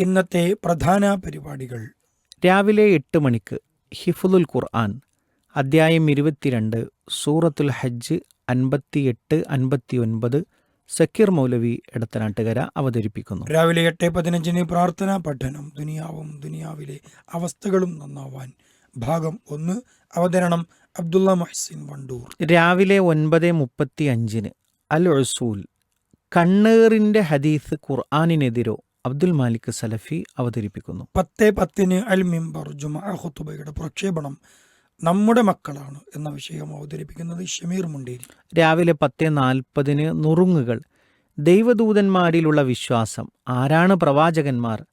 ഇന്നത്തെ പ്രധാന പരിപാടികൾ. രാവിലെ എട്ട് മണിക്ക് ഹിഫുലുൽ ഖുർആൻ അദ്ധ്യായം ഇരുപത്തിരണ്ട് സൂറത്തുൽ ഹജ്ജ് അൻപത്തിയെട്ട് അൻപത്തിയൊൻപത് സക്കീർ മൗലവി ഇടത്തനാട്ടുകര അവതരിപ്പിക്കുന്നു. രാവിലെ എട്ട് പതിനഞ്ചിന് പ്രാർത്ഥനാ പഠനം ദുനിയാവും ദുനിയാവിലെ അവസ്ഥകളും നന്നാവാൻ. ഭാഗം ഒന്ന് അവതരണം അബ്ദുള്ള മഹ്സിൻ വണ്ടൂർ. രാവിലെ ഒൻപത് മുപ്പത്തി അഞ്ചിന് അൽ ഉസൂൽ കണ്ണേറിന്റെ ഹദീസ് ഖുർആാനിനെതിരോ അബ്ദുൽ മാലിക് സലഫി അവതരിപ്പിക്കുന്നു. പത്ത് പത്തിന് അൽ മിംബർ ജുമാ ഖുത്തുബയുടെ പ്രക്ഷേപണം നമ്മുടെ മക്കളാണ് എന്ന വിഷയം അവതരിപ്പിക്കുന്നത് ഷമീർ മുണ്ടേരി. രാവിലെ പത്ത് നാൽപ്പതിന് നുറുങ്ങുകൾ. ദൈവദൂതന്മാരിലുള്ള വിശ്വാസം. ആരാണ് പ്രവാചകന്മാർ?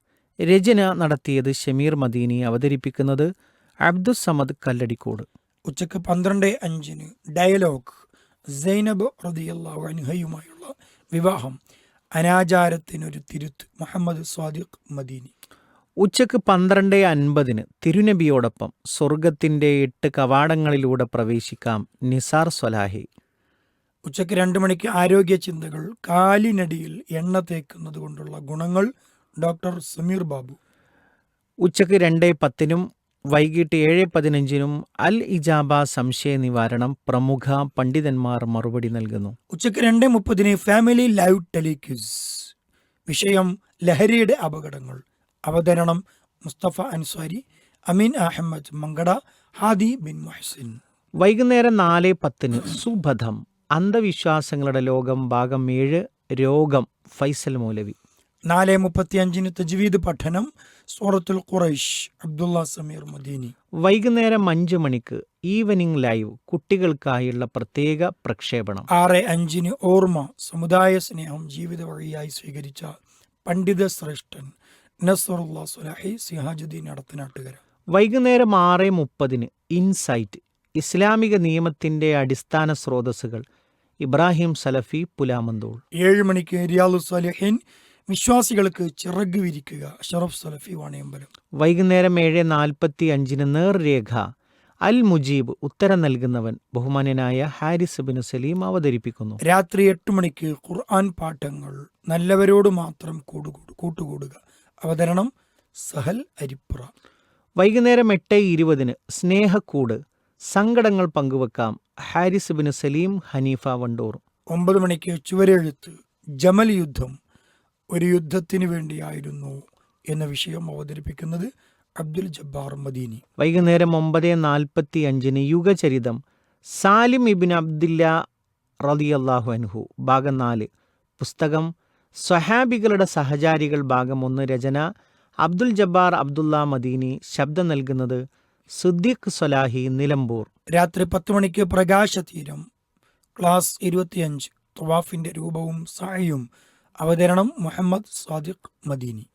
രചന നടത്തിയത് ഷമീർ മദീനി. അവതരിപ്പിക്കുന്നത് അബ്ദുസമദ് കല്ലടിക്കോട്. ഉച്ചയ്ക്ക് പന്ത്രണ്ട് അഞ്ചിന് ഡയലോഗ്. സൈനബ് അൻഹയുമായുള്ള വിവാഹം. അനാചാരത്തിനൊരു തിരുത്ത്. മുഹമ്മദ് സ്വാദിഖ് മദീനി. ഉച്ചയ്ക്ക് പന്ത്രണ്ട് അൻപതിന് തിരുനബിയോടൊപ്പം സ്വർഗത്തിന്റെ എട്ട് കവാടങ്ങളിലൂടെ പ്രവേശിക്കാം നിസാർ സ്വലാഹി. ഉച്ചയ്ക്ക് രണ്ട് മണിക്ക് ആരോഗ്യ ചിന്തകൾ കാലിനടിയിൽ എണ്ണ തേക്കുന്നത് കൊണ്ടുള്ള ഗുണങ്ങൾ ഡോക്ടർ സമീർ ബാബു. ഉച്ചയ്ക്ക് രണ്ട് പത്തിനും വൈകിട്ട് ഏഴ് പതിനഞ്ചിനും അൽ ഇജാബ സംശയ നിവാരണം പ്രമുഖ പണ്ഡിതന്മാർ മറുപടി നൽകുന്നു. ഉച്ചയ്ക്ക് രണ്ട് മുപ്പതിന് ഫാമിലി ലൈവ് ടെലിക്യൂസ് വിഷയം ലഹരിയുടെ അപകടങ്ങൾ. അവതരണം മുസ്തഫ അൻസാരി അമീൻ അഹമ്മദ് മങ്കട ഹാദി ബിൻ മൊഹസിൻ. വൈകുന്നേരം നാല് പത്തിന് സുബധം അന്ധവിശ്വാസങ്ങളുടെ ലോകം ഭാഗം ഏഴ് രോഗം ഫൈസൽ മൗലവി. നാല് മുപ്പത്തി അഞ്ചിന് തജ്വീദ് പഠനം സൂറത്തുൽ ഖുറൈഷ് അബ്ദുള്ള സമീർ മദീനി. വൈകുന്നേരം അഞ്ച് മണിക്ക് ഈവനിംഗ് ലൈവ് കുട്ടികൾക്കായുള്ള പ്രത്യേക പ്രക്ഷേപണം. ആറ് അഞ്ചിന് ഓർമ്മ സമുദായ സ്നേഹം ജീവിത വഴിയായി സ്വീകരിച്ച പണ്ഡിത ശ്രേഷ്ഠൻ നസറുല്ല സുലാഹി സിഹാജുദ്ദീൻ അടത്തനാട്ടുകര. വൈകുന്നേരം ആറ് മുപ്പതിന് ഇൻസൈറ്റ് ഇസ്ലാമിക നിയമത്തിന്റെ അടിസ്ഥാന സ്രോതസ്സുകൾ ഇബ്രാഹിം സലഫി പുലാമന്തോൾ. ഏഴ് മണിക്ക് റിയാലു സാലിഹീൻ വിശ്വാസികൾക്ക് ചിറക് വിരിക്കുക. ഷറഫ് സലഫി വാണിയമ്പലം. വൈകുന്നേരം ഏഴ് നാൽപ്പത്തി അഞ്ചിന് നേർരേഖ. അൽ മുജീബ് ഉത്തരം നൽകുന്നവൻ ബഹുമാന്യനായ ഹാരിസ് ബിൻ സലീം അവതരിപ്പിക്കുന്നു. രാത്രി എട്ട് മണിക്ക് ഖുർആൻ പാഠങ്ങൾ നല്ലവരോട് മാത്രം കൂടുകൂടു കൂട്ടുകൂടുക. അവതരണം സഹൽ അരിപ്പുറ. വൈകുന്നേരം എട്ട് ഇരുപതിന് സ്നേഹക്കൂട്. സങ്കടങ്ങൾ പങ്കുവെക്കാം ഹാരിസ് ബിൻ സലീം ഹനീഫ വണ്ടൂർ. ഒമ്പത് മണിക്ക് ചുവരെഴുത്ത് ജമൽ യുദ്ധം. ഒരു യുദ്ധത്തിന് വേണ്ടിയായിരുന്നു എന്ന വിഷയം അവതരിപ്പിക്കുന്നത് അബ്ദുൽ ജബ്ബാർ മദീനി. വൈകുന്നേരം ഒമ്പത് നാൽപ്പത്തി അഞ്ചിന് യുഗചരിതം. സാലിം ഇബിൻ അബ്ദില്ല റളിയല്ലാഹു അൻഹു ഭാഗം നാല്. പുസ്തകം സ്വഹാബികളുടെ സഹചാരികൾ ഭാഗം ഒന്ന്. രചന അബ്ദുൽ ജബ്ബാർ അബ്ദുല്ല മദീനി. ശബ്ദം നൽകുന്നത് സുദ്ദീഖ് സ്വലാഹി നിലമ്പൂർ. രാത്രി പത്ത് മണിക്ക് പ്രകാശതീരം ക്ലാസ് ഇരുപത്തിയഞ്ച്. ത്വാഫിന്റെ രൂപവും സായും അവതരണം മുഹമ്മദ് സാദിഖ് മദീനി.